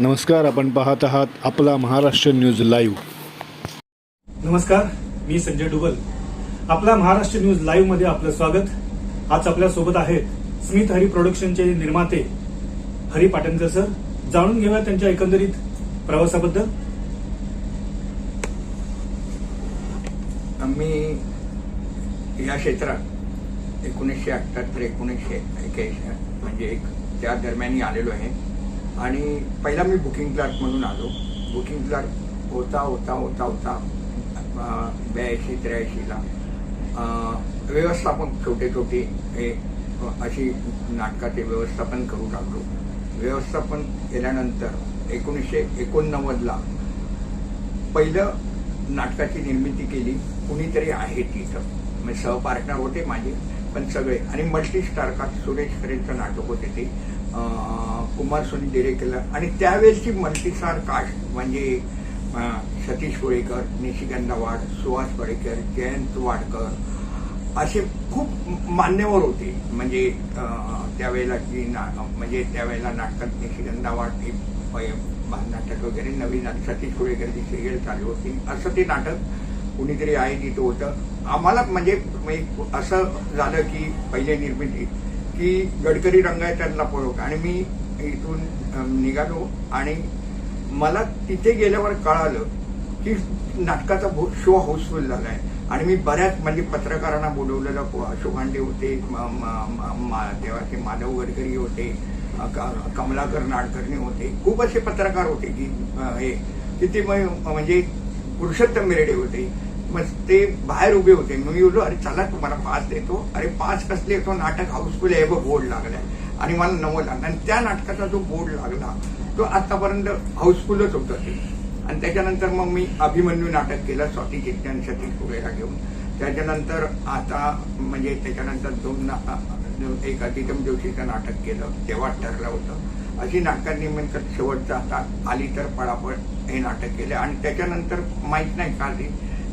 नमस्कार आपण पाहत आहात आपला महाराष्ट्र न्यूज लाईव्ह. नमस्कार मी संजय डुबल. आपला महाराष्ट्र न्यूज लाईव्हमध्ये आपलं स्वागत. आज आपल्यासोबत आहेत स्मिथ हरी प्रोडक्शनचे निर्माते हरी पाटणकर सर. जाणून घेऊया त्यांच्या एकंदरीत प्रवासाबद्दल. आम्ही या क्षेत्रात एकोणीसशे अठ्ठ्याहत्तर एकोणीसशे एक्याऐंशी म्हणजे एक त्या दरम्यान आलेलो आहे. आणि पहिला मी बुकिंग क्लार्क म्हणून आलो. बुकिंग क्लार्क होता होता होता होता. ब्याऐंशी त्र्याऐंशीला व्यवस्थापन छोटे छोटे हे अशी नाटकाचे व्यवस्थापन करू लागलो. व्यवस्थापन केल्यानंतर एकोणीसशे एकोणनव्वदला पहिलं नाटकाची निर्मिती केली. कुणीतरी आहे तिथं. म्हणजे सहपार्टनर होते माझे पण सगळे. आणि मल्टी स्टार सुरेश खरेंचं नाटक होते ते. कुमार सोनी डिरेक्टर आणि त्यावेळेसची मल्टीस्टार कास्ट म्हणजे सतीश कोळेकर निशिगंधा वाड सुहास पडेकर जयंत वाडकर असे खूप मान्यवर होते. म्हणजे त्यावेळेला जी ना म्हणजे त्यावेळेला नाटकात निशिगंधा वाड हे नाटक वगैरे नवीन सतीश कोळेकरची सिरियल चालू होती. असं ते नाटक कुणीतरी आहे तिथं होतं. आम्हाला म्हणजे असं झालं की पहिले निर्मिती की गडकरी रंगायतांना पळव आणि मी इथून निघालो आणि मला तिथे गेल्यावर कळालं की नाटकाचा शो हाऊसफुल झालाय. आणि मी बऱ्याच म्हणजे पत्रकारांना बोलवलेलं अशोकांडे होते म- मा- तेव्हाचे माधव गडकरी होते कमलाकर नाडकर्णी होते. खूप असे पत्रकार होते की हे तिथे मग म्हणजे पुरुषोत्तम मिरेडे होते. मग ते बाहेर उभे होते. मग मी बोललो अरे चला तुम्हाला पाच देतो. अरे पाच कसले? तो नाटक हाऊसफुल आहे. बघ बोर्ड लागलाय. आणि मला नवं लागलं. आणि त्या नाटकाचा जो बोर्ड लागला तो आतापर्यंत हाऊसफुलच होतं ते. आणि त्याच्यानंतर मग मी अभिमन्यू नाटक केलं स्वाती चित्ते सतीश कुबेरा घेऊन. त्याच्यानंतर आता म्हणजे त्याच्यानंतर दोन ना- एक अतितम जोशीचं नाटक केलं तेव्हा ठरलं होतं. अशी नाटकांनी नेमकं शेवटचं आता आली तर पळापळ हे नाटक केलं. आणि त्याच्यानंतर माहीत नाही का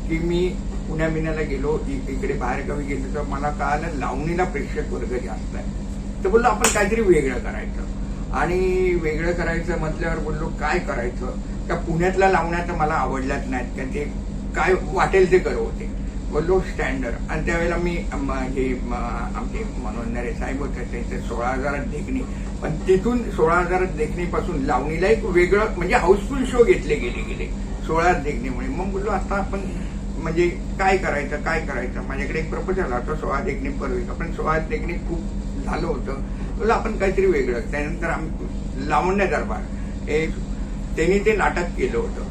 की मी पुण्या महिन्याला गेलो इकडे बाहेरगावी गेलो तर मला कळालं लावणीला प्रेक्षक वर्ग जास्त आहे. तर बोललो आपण काहीतरी वेगळं करायचं. आणि वेगळं करायचं म्हटल्यावर बोललो काय करायचं? त्या पुण्यातल्या लावण्या तर मला आवडल्याच नाहीत का ते काय वाटेल ते करू होते. बोललो स्टँडर्ड आणि त्यावेळेला मी हे आमचे मनोज साहेब होते त्यांचे सोळा हजारात देखणी. पण तिथून सोळा हजारात देखणीपासून लावणीला एक वेगळं म्हणजे हाऊसफुल शो घेतले गेले गेले. सोळा देखणीमुळे. मग बोललो आता आपण म्हणजे काय करायचं काय करायचं? माझ्याकडे एक प्रपोजल होता सोळा देखणी पूर्वी पण सोळा देखणी खूप झालं होतं. तुला आपण काहीतरी वेगळं. त्यानंतर आम्ही लावण्य दरबार एक त्यांनी ते नाटक केलं होतं.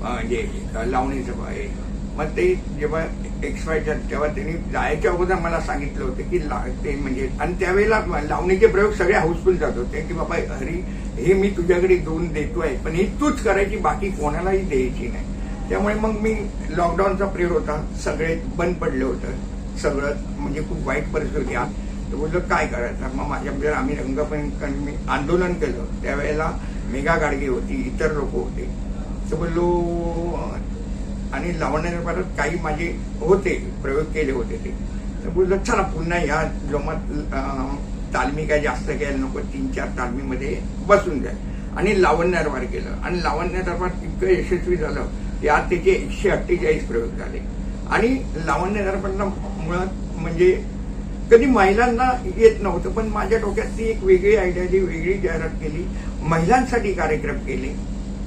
म्हणजे लावणीचं हे. मग ते जेव्हा एक्सपायच्या तेव्हा त्यांनी जायच्या अगोदर मला सांगितलं होतं की ला- ते म्हणजे आणि त्यावेळेला लावणीचे प्रयोग सगळे हाऊसफुल जात होते की बाबा हरी हे मी तुझ्याकडे दोन आहे पण ही तूच करायची बाकी कोणालाही द्यायची नाही. त्यामुळे मग मी लॉकडाऊनचा पिरियड होता. सगळे बंद पडले होतं. सगळं म्हणजे खूप वाईट परिस्थिती तर बोललो काय करायचं? मग माझ्याबद्दल आम्ही रंगपण मी आंदोलन केलं. त्यावेळेला मेघा गाडगे होती इतर लोक होते. तर बोललो आणि लावण्या परत काही माझे होते प्रयोग केले होते ते. तर बोललो चला पुन्हा ह्या जोमात तालमी काय जास्त घ्यायला नको. तीन चार तालमीमध्ये बसून जाईल आणि लावण्यावर केलं. आणि लावण्य दरबार इतकं यशस्वी झालं यात त्याचे एकशे अठ्ठेचाळीस प्रयोग झाले. आणि लावण्य दरबारला मुळात म्हणजे कधी महिलांना येत नव्हतं पण माझ्या डोक्यात ती एक वेगळी आयडिया जी वेगळी जाहिरात केली. महिलांसाठी कार्यक्रम केले.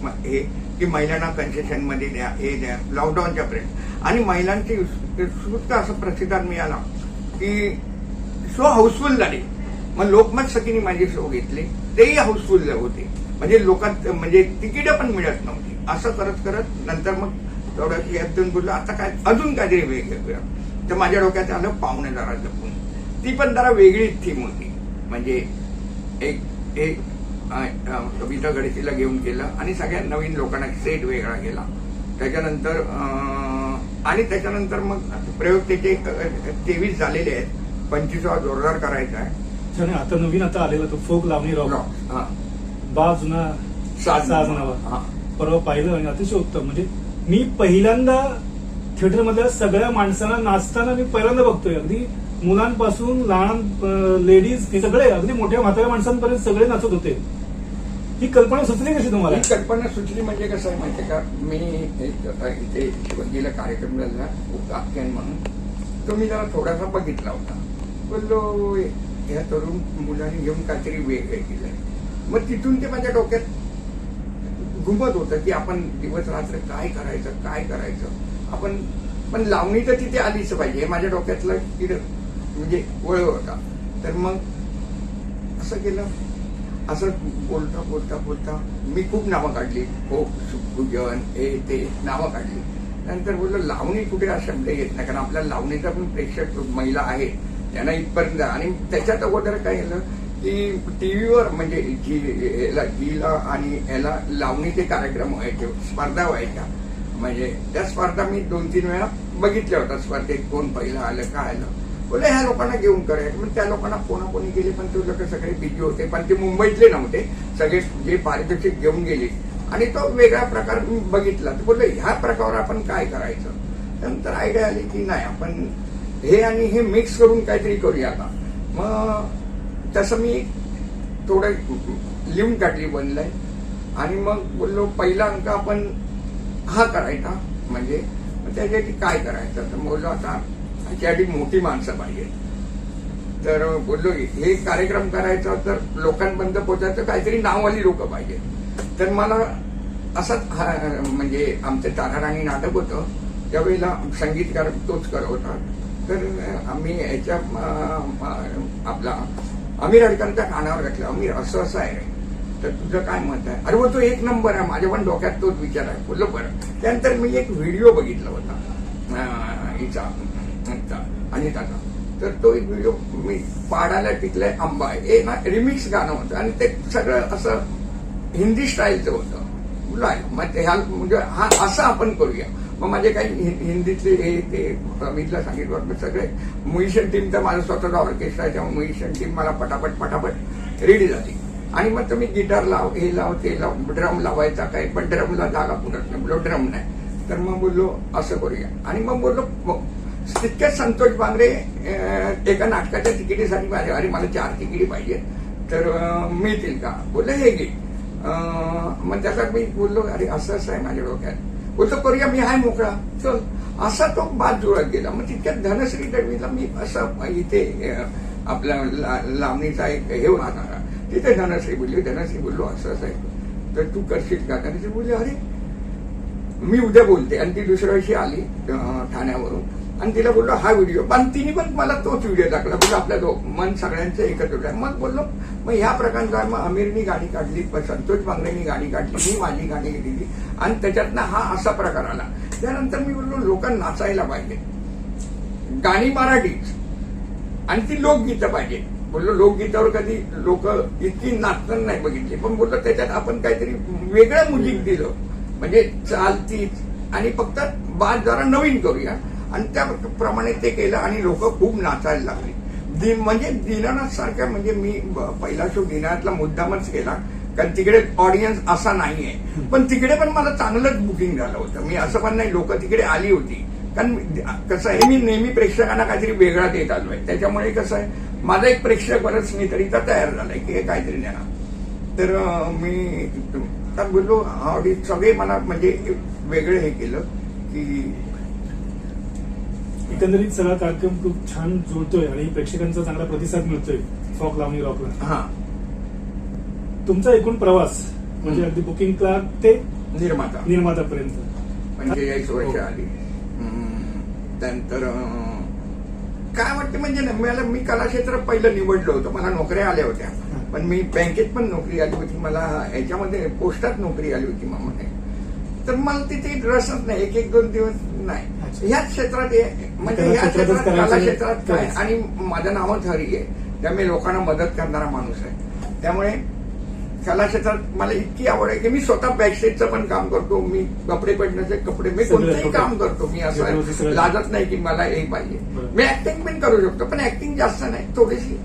हे की महिलांना कन्सेशनमध्ये द्या हे द्या लॉकडाऊनच्या पर्यंत. आणि महिलांची उत्स्फूर्त असा प्रतिसाद मिळाला की शो हाऊसफुल झाले. मग लोकमत सखीने माझे शो घेतले. तेही हाऊसफुल होते. म्हणजे लोकांत म्हणजे तिकीट पण मिळत नव्हती. असं करत करत नंतर मग थोडं यातून बोललो आता काय अजून काहीतरी वेगवेगळं तर माझ्या डोक्यात आलं पाहुणेदारा जपून. ती पण जरा वेगळीच थीम होती. म्हणजे एक एक कविता गडसीला घेऊन केलं आणि सगळ्या नवीन लोकांना सेट वेगळा केला. त्याच्यानंतर आणि त्याच्यानंतर मग प्रयोग त्याचे तेवीस झालेले आहेत. पंचवीसावा जोरदार करायचा आहे. आता नवीन आता आलेला तो फोक लावणी रॉक हा. बा जुना साज साजनावा. हा. परवा पाहिलं आणि अतिशय उत्तम. म्हणजे मी पहिल्यांदा थिएटरमधल्या सगळ्या माणसांना नाचताना मी पहिल्यांदा बघतोय. अगदी मुलांपासून लहान लेडीज हे सगळे अगदी मोठ्या म्हाताऱ्या माणसांपर्यंत सगळे नाचत होते. ही कल्पना सुचली कशी तुम्हाला? ही कल्पना सुचली म्हणजे कसं आहे माहितीये का? मी एक आता इथे शिवजीला कार्यक्रम झाला आख्यान म्हणून. तो मी जरा थोडासा बघितला होता. बोललो ह्या तरुण मुलांनी घेऊन काहीतरी वेगळे केलंय. मग तिथून ते माझ्या डोक्यात घुमत होतं की आपण दिवस रात्र काय करायचं काय करायचं? आपण पण लावणी तर तिथे आलीच पाहिजे. हे माझ्या डोक्यातलं किड म्हणजे वळ होता. तर मग असं केलं. असं बोलता बोलता बोलता मी खूप नावं काढली. हो सुखपूजन हे ते नावं काढली. नंतर बोललो लावणी कुठे हा शब्द येत नाही. कारण आपल्या लावणीचा पण प्रेक्षक महिला आहेत त्यांना इथपर्यंत आणि त्याच्यात अगोदर काय झालं? की टीव्हीवर म्हणजे जी याला जीला आणि याला लावणीचे कार्यक्रम व्हायचे स्पर्धा व्हायच्या. म्हणजे त्या स्पर्धा मी दोन तीन वेळा बघितल्या होत्या. स्पर्धेत कोण पहिलं आलं काय आलं. बोले ह्या लोकांना घेऊन करायचं मग त्या लोकांना कोणाकोणी गेले पण ते लोक सगळे बिझी होते. पण ते मुंबईतले नव्हते. सगळे जे पारितोषिक घेऊन गेले. आणि तो वेगळा प्रकार मी बघितला. तर बोललो ह्या प्रकारावर आपण काय करायचं? नंतर आयडिया आली की नाही आपण हे आणि हे मिक्स करून काहीतरी करूया आता. मग तसं मी थोडं लिहून काढली बनलंय. आणि मग बोललो पहिला अंक आपण हा करायचा. म्हणजे त्याच्यासाठी काय करायचं? तर बोललो आता ह्याच्यासाठी मोठी माणसं पाहिजे. तर बोललो हे कार्यक्रम करायचा तर लोकांपर्यंत पोहोचायचं. काहीतरी नाववाली लोक पाहिजे. तर मला असंच हा- म्हणजे आमचं ताराराणी नाटक होतं. त्यावेळेला संगीतकार तोच करत होता. तर आम्ही ह्याच्या आपला आमिर अडकांच्या कानावर घातलं. अमीर असं असं आहे रे. तर तुझं काय मत आहे? अरे तो एक नंबर आहे. माझ्या पण डोक्यात तोच विचार आहे. बोललो बरं. त्यानंतर मी एक व्हिडिओ बघितला होता. हिचा आणि त्याचा तर तो एक व्हिडिओ मी पाडायला टिकलाय आंबा आहे. हे ना रिमिक्स गाणं होतं. आणि ते सगळं असं हिंदी स्टाईलचं होतं. मग ह्या म्हणजे हा असं आपण करूया. मग माझे काही हि- हिंदीतले हे ते अमितला सांगितलं मग सगळे मुहिशन टीम तर माझं स्वतःचा ऑर्केस्ट्रा आहे त्यामुळे म्युझिशियन टीम मला पटापट पटापट रेडी झाली. आणि मग तुम्ही गिटार लाव हे लाव ते लाव ड्रम लावायचा काय पण ड्रमला जागा पुरत नाही बोललो ड्रम नाही. तर मग बोललो असं करूया. आणि मग बोललो तितक्याच संतोष बांगरे एका नाटकाच्या तिकिटीसाठी माझ्या अरे मला चार तिकिटी पाहिजे तर मिळतील का? बोलले हे गिट मग त्याचा मी बोललो अरे असं असं आहे माझ्या डोक्यात. बोलतो करूया मी आहे मोकळा. चल असा तो बाद जुळत गेला. मग तितक्यात धनश्री दळवीला मी असं इथे आपल्या लांबणीचा ला- लावणीचा एक हे राहणारा तिथे धनश्री बोलली धनश्री बोललो असं असं. आहे तर तू करशील का? धनश्री बोलली अरे मी उद्या बोलते. आणि ती दुसऱ्या दिवशी आली ठाण्यावरून. आणि तिला बोललो हा व्हिडिओ पण तिने पण मला तोच व्हिडिओ टाकला बोललो आपल्या मन सगळ्यांचं एकत्र होतं मग बोललो मग ह्या प्रकारचा मग अमीरनी गाणी काढली संतोष बांगरेनी गाणी काढली मी माझी गाणी दिली आणि त्याच्यातनं हा असा प्रकार आला. त्यानंतर मी बोललो लोकांना नाचायला पाहिजे. गाणी मराठीच. आणि ती लोकगीतं पाहिजे. बोललो लोकगीतावर कधी लोक इतकी नाचणं नाही बघितली. पण बोललो त्याच्यात आपण काहीतरी वेगळं म्युझिक दिलं. म्हणजे चालतीच. आणि फक्त बाद जरा नवीन करूया. आणि त्याप्रमाणे ते केलं आणि लोक खूप नाचायला लागली. दिन म्हणजे दिनानाथ सारख्या म्हणजे मी ब- पहिला शो दीनानाथला मुद्दामच केला. कारण तिकडे ऑडियन्स असा नाहीये. पण तिकडे पण मला चांगलंच बुकिंग झालं होतं. मी असं पण नाही लोक तिकडे आली होती. कारण कसं आहे मी नेहमी प्रेक्षकांना काहीतरी वेगळा देत आलो आहे त्याच्यामुळे कसं आहे माझा एक प्रेक्षक बरंच मी तरी तर तयार झालाय की हे काहीतरी नेणार. तर मी तर बोललो ऑडियन्स सगळे मला म्हणजे वेगळं हे केलं की एकंदरीत सगळा कार्यक्रम खूप छान जुळतोय आणि प्रेक्षकांचा चांगला प्रतिसाद मिळतोय. फॉक लावणी रॉकला हा. तुमचा एकूण प्रवास म्हणजे. अगदी बुकिंग क्लार्क ते निर्माता. निर्मातापर्यंत. पंचेचाळीस वर्ष. आली त्यानंतर अं, काय वाटतं म्हणजे ना, मला मी कला क्षेत्रात पहिलं निवडलं होतं. मला नोकऱ्या आल्या होत्या. पण मी बँकेत पण नोकरी आली होती. मला याच्यामध्ये पोस्टात नोकरी आली होती मामाने. तर मला तिथे रसच नाही. एक एक दोन दिवस नाही. ह्याच क्षेत्रात हे- म्हणजे क्षेत्रातच क्षेत्रात कला आहे. क्षेत्रात काय. आणि माझं नावच हरी आहे त्यामुळे लोकांना मदत करणारा माणूस आहे त्यामुळे कला क्षेत्रात मला इतकी आवड आहे की मी स्वतः बॅकस्टेजचं पण काम करतो मी कपडे पडण्याचे कपडे मी कोणतंही. काम करतो मी असं. लाजत नाही की मला हे पाहिजे. मी ऍक्टिंग पण करू शकतो पण ऍक्टिंग जास्त नाही थोडीशी.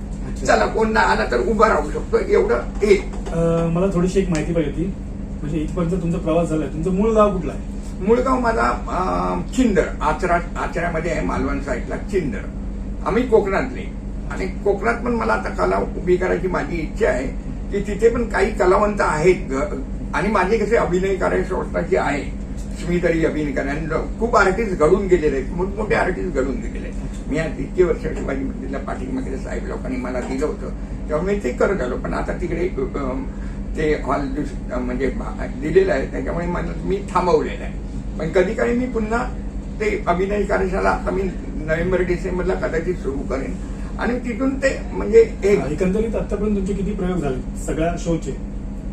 चला कोण नाही आला तर उभा राहू शकतो एवढं हे मला थोडीशी एक माहिती पाहिजे होती म्हणजे इथपर्यंत तुमचा प्रवास झालाय तुमचं मूळ गाव कुठलं आहे मुळगाव माझा चिंदर आचरा आचऱ्यामध्ये आहे मालवण साईडला चिंदर आम्ही कोकणातले. आणि कोकणात पण मला आता कला उभी करायची माझी इच्छा आहे की तिथे पण काही कलावंत आहेत ग- आणि माझे कसे अभिनय कार्यक्षमताची आहे स्मितरी अभिनय करायला खूप आर्टिस्ट घडून गेलेले आहेत. मोठमोठे आर्टिस्ट घडून गेलेले आहेत. मी आज इतके वर्ष शिवाजी मंदिरला पाठीमागे साहेब लोकांनी मला दिलं होतं. तेव्हा मी ते करत आलो. पण आता तिकडे ते हॉल म्हणजे भा- दिलेलं आहे. त्याच्यामुळे मला मी थांबवलेलं आहे. पण कधी काळी मी पुन्हा ते अभिनय कार्यशाळा आता मी नोव्हेंबर डिसेंबरला कदाचित सुरू करेन. आणि तिथून ते म्हणजे एक एकंदरीत आतापर्यंत तुमचे किती प्रयोग झाले? सगळ्या शोचे.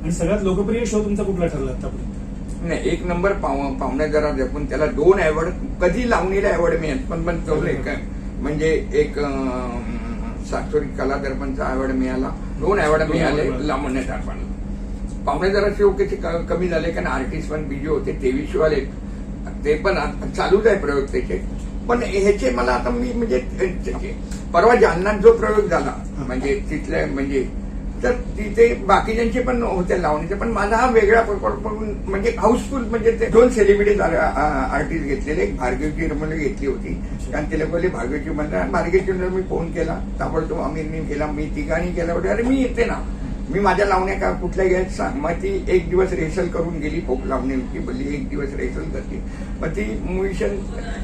आणि सगळ्यात लोकप्रिय शो तुमचा कुठला ठरला आतापर्यंत नाही एक नंबर पाहुण्या जरा जपून त्याला दोन अवॉर्ड कधी लावणीला अवॉर्ड मिळत पण पण तो एक म्हणजे एक साक्षरी कला दर्पणचा अवॉर्ड मिळाला. दोन अवॉर्ड मिळाले. लावण्यात आपण पाहुणे जरा शो किती कमी झाले कारण आर्टिस्ट पण बिजी होते तेवीस शो आले ते पण चालूच आहे प्रयोग त्याचे. पण ह्याचे मला आता मी म्हणजे परवा जालन्यात जो प्रयोग झाला म्हणजे तिथल्या म्हणजे तर तिथे बाकीच्यांचे पण होते लावणीचे पण माझा हा वेगळा म्हणजे हाऊसफुल म्हणजे ते दोन सेलिब्रिटीज आर्टिस्ट घेतलेले एक भार्गवची रमण घेतली होती. कारण तिला बोलले भार्गवची म्हणलं भार्गवची मी फोन केला ताबडतोब आमिरने केला मी तिघांनी केला. बोलले अरे मी येते ना. मी माझ्या लावण्या का कुठल्या घ्यायचं सांग. मग ती एक दिवस रेसल करून गेली फोक लावणी होती. बोलली एक दिवस रेसल करते. मग ती मुळशन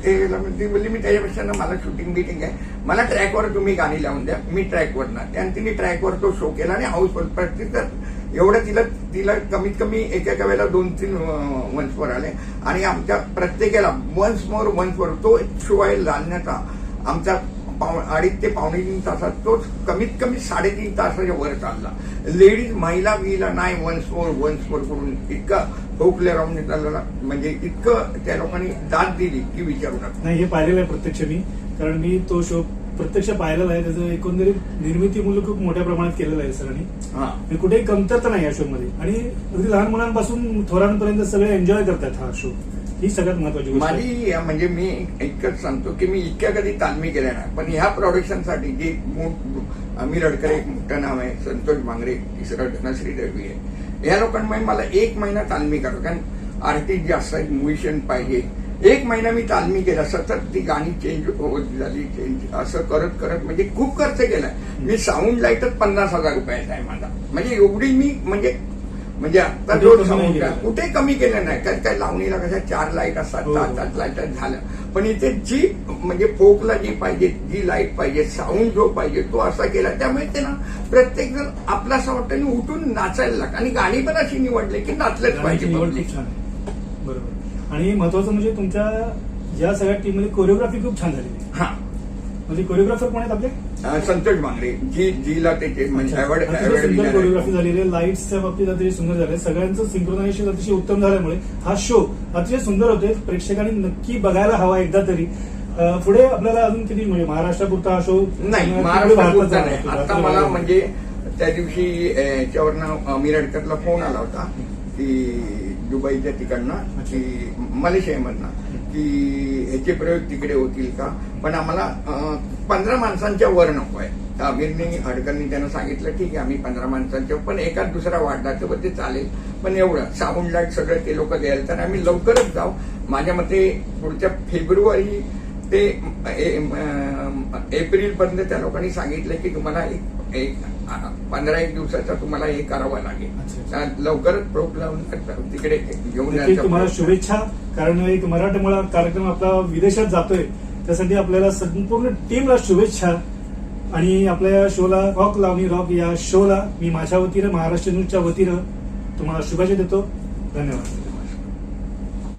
ते ती बोलली मी त्याच्यापेक्षा ना मला शूटिंग बिटिंग आहे. मला ट्रॅकवर तुम्ही गाणी लावून द्या. मी ट्रॅकवर ना. आणि तिने ट्रॅकवर तो शो केला आणि हाऊसफुल प्रत्येक एवढं तिला तिला कमीत कमी एका एका वेळेला दोन तीन वन्सवर आले. आणि आमच्या प्रत्येकाला वन्स मोर वन्सवर तो एक शो आहे लालण्याचा. आमचा अडीच ते पावणे तीन तासात तोच कमीत कमी साडेतीन तासाच्या वर चालला. लेडीज महिला बिला नाही वन्स मोर वन्स मोर करून इतकं ठोकले राहून चालला म्हणजे इतकं त्या लोकांनी दाद दिली की विचारू नका. नाही हे पाहिलेलं आहे प्रत्यक्ष मी कारण मी तो शो प्रत्यक्ष पाहिलेला आहे. त्याचं एकंदरीत निर्मिती मूल्य खूप मोठ्या प्रमाणात केलेलं आहे सरांनी. हा. कुठेही कमतरता नाही या शो मध्ये. आणि अगदी लहान मुलांपासून थोरांपर्यंत सगळे एन्जॉय करतात हा शो ही सगळ्यात महत्वाची गोष्ट. आहे. माझी म्हणजे मी इतकंच सांगतो की मी इतक्या कधी तालमी केल्या नाही पण ह्या प्रोडक्शनसाठी जे मोठ अमीर अडकर एक मोठं नाव आहे संतोष भांगरे तिसरं धनश्री दळवी आहे. या लोकांमुळे मला एक महिना तालमी करावं. कारण आर्टिस्ट जास्त आहेत म्युझिशियन पाहिजे. एक महिना मी तालमी केला सतत ती गाणी चेंज होत झाली चेंज असं करत करत म्हणजे खूप खर्च केला. मी साऊंड लाईटच पन्नास हजार रुपयाचा आहे माझा. म्हणजे एवढी मी म्हणजे म्हणजे आता कुठे जो कमी नाही साऊंड केलं. आहे, कुठे कमी केलं नाही. कारण काय लावणीला कशा चार लाइट असतात हो. सात सात लाइट झालं. पण इथे जी म्हणजे फोकला जी पाहिजे जी लाइट पाहिजे साऊंड जो पाहिजे तो असा केला. त्यामुळे ते ना प्रत्येक जण आपला असं वाटतं आणि उठून नाचायला लागतं आणि गाणी पण अशी निवडले की नाचलंच पाहिजे बरोबर. आणि महत्वाचं म्हणजे तुमच्या या सगळ्या टीममध्ये कोरिओग्राफी खूप छान आहे. हा. म्हणजे कोरिओग्राफर कोण आहेत आपले? संतोष मांगरे जी जीला म्हणजे winner कोरिओग्राफी आहे. झालेली आहे. लाईट्सच्या बाबतीत अतिशय सुंदर झाले सगळ्यांचं सिंक्रोनायझेशन अतिशय उत्तम झाल्यामुळे हा शो अतिशय सुंदर होते प्रेक्षकांनी नक्की बघायला हवा एकदा तरी. पुढे आपल्याला अजून किती म्हणजे महाराष्ट्रापुरता हा शो नाही भारतात नाही. आता मला. म्हणजे त्या दिवशी याच्यावरनं मिरडकरला फोन आला होता. की दुबईच्या तिकडनं की मलेशियामधनं की ह्याचे प्रयोग तिकडे होतील का? पण आम्हाला पंधरा माणसांच्या वर नको आहे. तर अमीरने हडकरनी त्यांना सांगितलं ठीक आहे आम्ही पंधरा माणसांच्या पण एकाच दुसरा वाढला तर ते चालेल. पण एवढं साऊंड लाइट सगळं ते लोक द्यायला. तर आम्ही लवकरच जाऊ. माझ्या मते पुढच्या फेब्रुवारी ते एप्रिल पर्यंत त्या लोकांनी सांगितलं की तुम्हाला एक एक पंधरा एक दिवसाचा तुम्हाला हे करावं लागेल. लवकरच प्रोप लावून तिकडे घेऊन तुम्हाला. शुभेच्छा. कारण एक मराठमोळा कार्यक्रम आपला विदेशात जातोय. त्यासाठी आपल्याला संपूर्ण टीमला शुभेच्छा. आणि आपल्या या शोला रॉक लावणी रॉक या शोला मी माझ्या वतीनं महाराष्ट्र न्यूजच्या वतीनं तुम्हाला शुभेच्छा देतो. धन्यवाद.